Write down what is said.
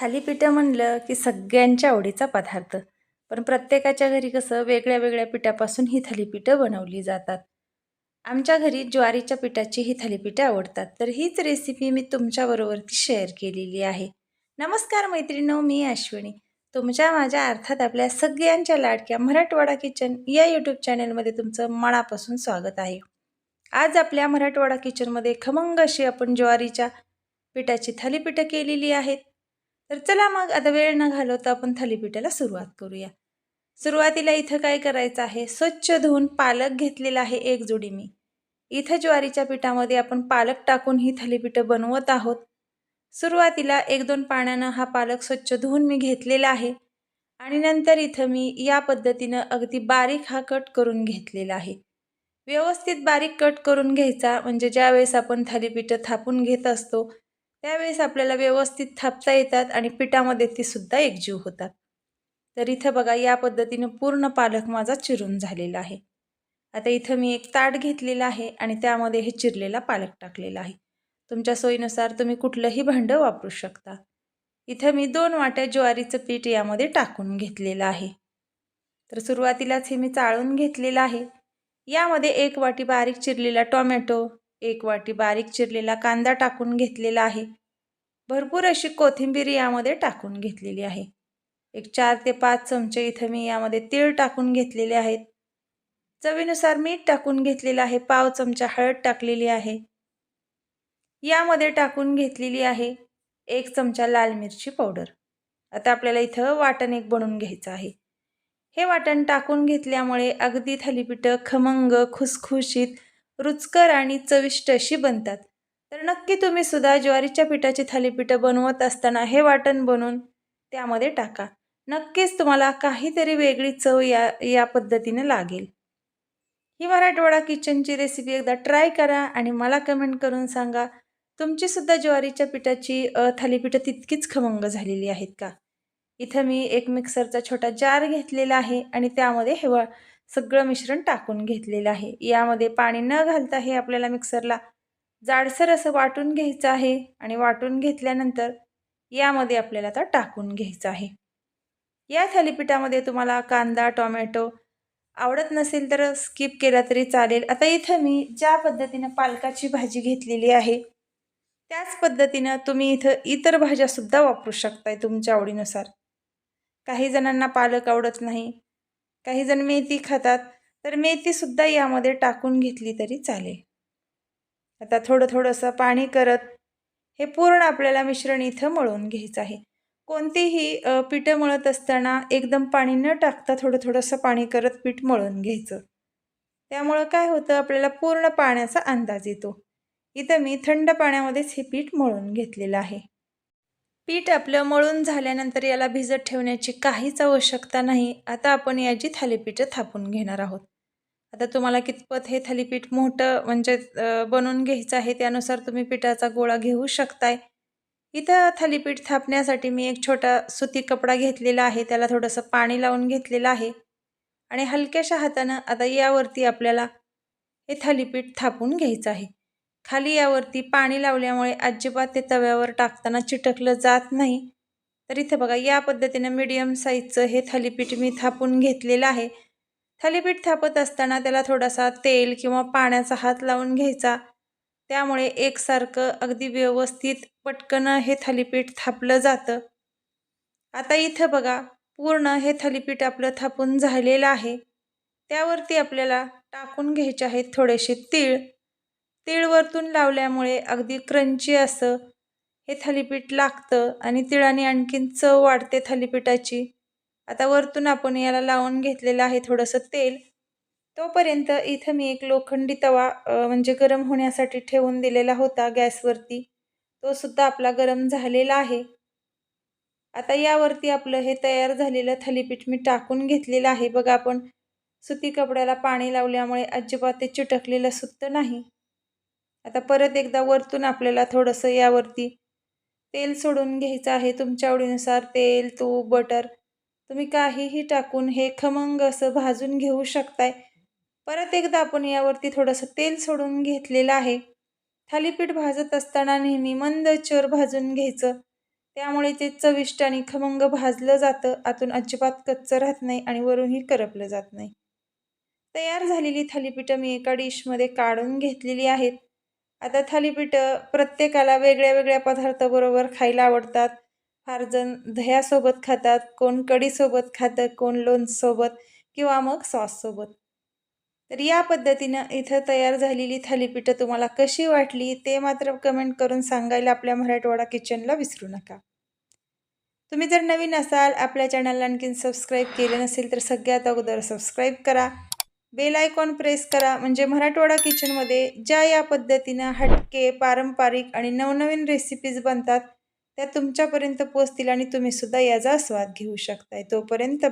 थालीपीठं म्हणलं की सगळ्यांच्या आवडीचा पदार्थ. पण प्रत्येकाच्या घरी कसं वेगळ्या वेगळ्या पिठापासून ही थालीपीठं बनवली जातात. आमच्या घरी ज्वारीच्या पिठाची ही थालीपीठं आवडतात. तर हीच रेसिपी मी तुमच्याबरोबरती शेअर केलेली आहे. नमस्कार मैत्रिणो मी अश्विनी. तुमच्या माझ्या अर्थात आपल्या सगळ्यांच्या लाडक्या मराठवाडा किचन या यूट्यूब चॅनलमध्ये तुमचं मनापासून स्वागत आहे. आज आपल्या मराठवाडा किचनमध्ये खमंग अशी आपण ज्वारीच्या पिठाची थालीपीठं केलेली आहेत. तर चला मग आता वेळ न घालवता आपण थालीपीठाला सुरुवात करूया. सुरुवातीला इथं काय करायचं आहे? स्वच्छ धुवून पालक घेतलेला आहे एक जोडी मी. इथं ज्वारीच्या पिठामध्ये आपण पालक टाकून ही थालीपीठं बनवत आहोत. सुरुवातीला एक दोन पाण्यानं हा पालक स्वच्छ धुवून मी घेतलेला आहे. आणि नंतर इथं मी या पद्धतीनं अगदी बारीक हा कट करून घेतलेला आहे. व्यवस्थित बारीक कट करून घ्यायचा म्हणजे ज्यावेळेस आपण थालीपीठं थापून घेत असतो त्यावेळेस आपल्याला व्यवस्थित थापता येतात आणि पिठामध्ये ती सुद्धा एकजीव होतात. तर इथं बघा या पद्धतीनं पूर्ण पालक माझा चिरून झालेला आहे. आता इथं मी एक ताट घेतलेला आहे आणि त्यामध्ये हे चिरलेला पालक टाकलेला आहे. तुमच्या सोयीनुसार तुम्ही कुठलंही भांडं वापरू शकता. इथं मी दोन वाट्या ज्वारीचं पीठ यामध्ये टाकून घेतलेलं आहे. तर सुरुवातीलाच हे मी चाळून घेतलेलं आहे. यामध्ये एक वाटी बारीक चिरलेला टॉमॅटो एक वाटी बारीक चिरलेला कांदा टाकून घेतलेला आहे. भरपूर अशी कोथिंबीर यामध्ये टाकून घेतलेली आहे. एक चार ते पाच चमचे इथं मी यामध्ये तीळ टाकून घेतलेले आहेत. चवीनुसार मीठ टाकून घेतलेलं आहे. पाव चमचा हळद टाकलेली आहे. यामध्ये टाकून घेतलेली आहे एक चमचा लाल मिरची पावडर. आता आपल्याला इथं वाटण एक बनवून घ्यायचं आहे. हे वाटण टाकून घेतल्यामुळे अगदी थालीपीठं खमंग खुसखुशीत रुचकर आणि चविष्ट अशी बनतात. तर नक्की तुम्ही सुद्धा ज्वारीच्या पिठाची थालीपीठं बनवत असताना हे वाटण बनवून त्यामध्ये टाका. नक्कीच तुम्हाला काहीतरी वेगळी चव या या पद्धतीनं लागेल. ही मराठवाडा किचनची रेसिपी एकदा ट्राय करा आणि मला कमेंट करून सांगा तुमचीसुद्धा ज्वारीच्या पिठाची थालीपीठं तितकीच खमंग झालेली आहेत का? इथं मी एक मिक्सरचा छोटा जार घेतलेला आहे आणि त्यामध्ये हे सगळं मिश्रण टाकून घेतलेलं आहे. यामध्ये पाणी न घालता हे आपल्याला मिक्सरला जाडसर असं वाटून घ्यायचं आहे आणि वाटून घेतल्यानंतर यामध्ये आपल्याला आता टाकून घ्यायचं आहे. या थालीपीठामध्ये तुम्हाला कांदा टोमॅटो आवडत नसेल तर स्किप केला तरी चालेल. आता इथं मी ज्या पद्धतीनं पालकाची भाजी घेतलेली आहे त्याच पद्धतीनं तुम्ही इथं इतर भाज्यासुद्धा वापरू शकताय तुमच्या आवडीनुसार. काही जणांना पालक आवडत नाही काही जण मेथी खातात तर मेथीसुद्धा यामध्ये टाकून घेतली तरी चालेल. आता थोडं थोडंसं पाणी करत हे पूर्ण आपल्याला मिश्रण इथं मळून घ्यायचं आहे. कोणतीही पिठं मळत असताना एकदम पाणी न टाकता थोडं थोडंसं पाणी करत पीठ मळून घ्यायचं. त्यामुळं काय होतं आपल्याला पूर्ण पाण्याचा अंदाज येतो. इथं मी थंड पाण्यामध्येच हे पीठ मळून घेतलेलं आहे. पीठ आपलं मळून झाल्यानंतर याला भिजत ठेवण्याची काहीच आवश्यकता नाही. आता आपण याची थालीपीठं थापून घेणार आहोत. आता तुम्हाला कितपत हे थालीपीठ मोठं म्हणजे बनवून घ्यायचं आहे त्यानुसार तुम्ही पिठाचा गोळा घेऊ शकताय. इथं थालीपीठ थापण्यासाठी मी एक छोटा सुती कपडा घेतलेला आहे. त्याला थोडंसं पाणी लावून घेतलेलं आहे. आणि हलक्याशा हातानं आता यावरती आपल्याला हे थालीपीठ थापून घ्यायचं आहे. खाली यावरती पाणी लावल्यामुळे अजिबात ते तव्यावर टाकताना चिटकलं जात नाही. तर इथं बघा या पद्धतीनं मीडियम साईजचं हे थालीपीठ मी थापून घेतलेलं आहे. थालीपीठ थापत असताना त्याला थोडासा तेल किंवा पाण्याचा हात लावून घ्यायचा. त्यामुळे एकसारखं अगदी व्यवस्थित पटकन हे थालीपीठ थापलं जातं. आता इथं बघा पूर्ण हे थालीपीठ आपलं थापून झालेलं आहे. त्यावरती आपल्याला टाकून घ्यायचे आहेत थोडेसे तीळ. तीळ वरतून लावल्यामुळे अगदी क्रंची असं हे थालीपीठ लागतं आणि तिळाने आणखीन चव वाढते थालीपीठाची. आता वरतून आपण याला लावून घेतलेलं आहे थोडंसं तेल. तोपर्यंत इथं मी एक लोखंडी तवा म्हणजे गरम होण्यासाठी ठेवून दिलेला होता गॅसवरती. तो सुद्धा आपला गरम झालेला आहे. आता यावरती आपलं हे तयार झालेलं थालीपीठ मी टाकून घेतलेलं आहे. बघा आपण सुती कपड्याला पाणी लावल्यामुळे अजिबात ते चिटकलेलं सुद्धा नाही. आता परत एकदा वरतून आपल्याला थोडंसं यावरती तेल सोडून घ्यायचं आहे तुमच्या आवडीनुसार. तेल तूप बटर तुम्ही काहीही टाकून हे खमंग असं भाजून घेऊ शकताय. परत एकदा आपण यावरती थोडंसं तेल सोडून घेतलेलं आहे. थालीपीठ भाजत असताना नेहमी मंद चोर भाजून घ्यायचं. त्यामुळे ते चविष्ट आणि खमंग भाजलं जातं. आतून अजिबात कच्चं राहत नाही आणि वरूनही करपलं जात नाही. तयार झालेली थालीपीठं मी एका डिशमध्ये काढून घेतलेली आहेत. आता थालीपीठं प्रत्येकाला वेगळ्या वेगळ्या पदार्थाबरोबर खायला आवडतात. फार जण दह्यासोबत खातात कोण कढीसोबत खातं कोण लोणसोबत किंवा मग सॉससोबत. तर या पद्धतीनं इथं तयार झालेली थालीपीठं तुम्हाला कशी वाटली ते मात्र कमेंट करून सांगायला आपल्या मराठवाडा किचनला विसरू नका. तुम्ही जर नवीन असाल आपल्या चॅनलला आणखीन सबस्क्राईब केले नसेल तर सगळ्यात अगोदर सबस्क्राईब करा. बेल आयकॉन प्रेस करा. म्हणजे मराठवाडा किचनमध्ये ज्या या पद्धतीनं हटके पारंपरिक आणि नवनवीन रेसिपीज बनतात त्या तुमच्यापर्यंत पोचतील आणि तुम्हीसुद्धा याचा स्वाद घेऊ शकताय. तोपर्यंत बाय.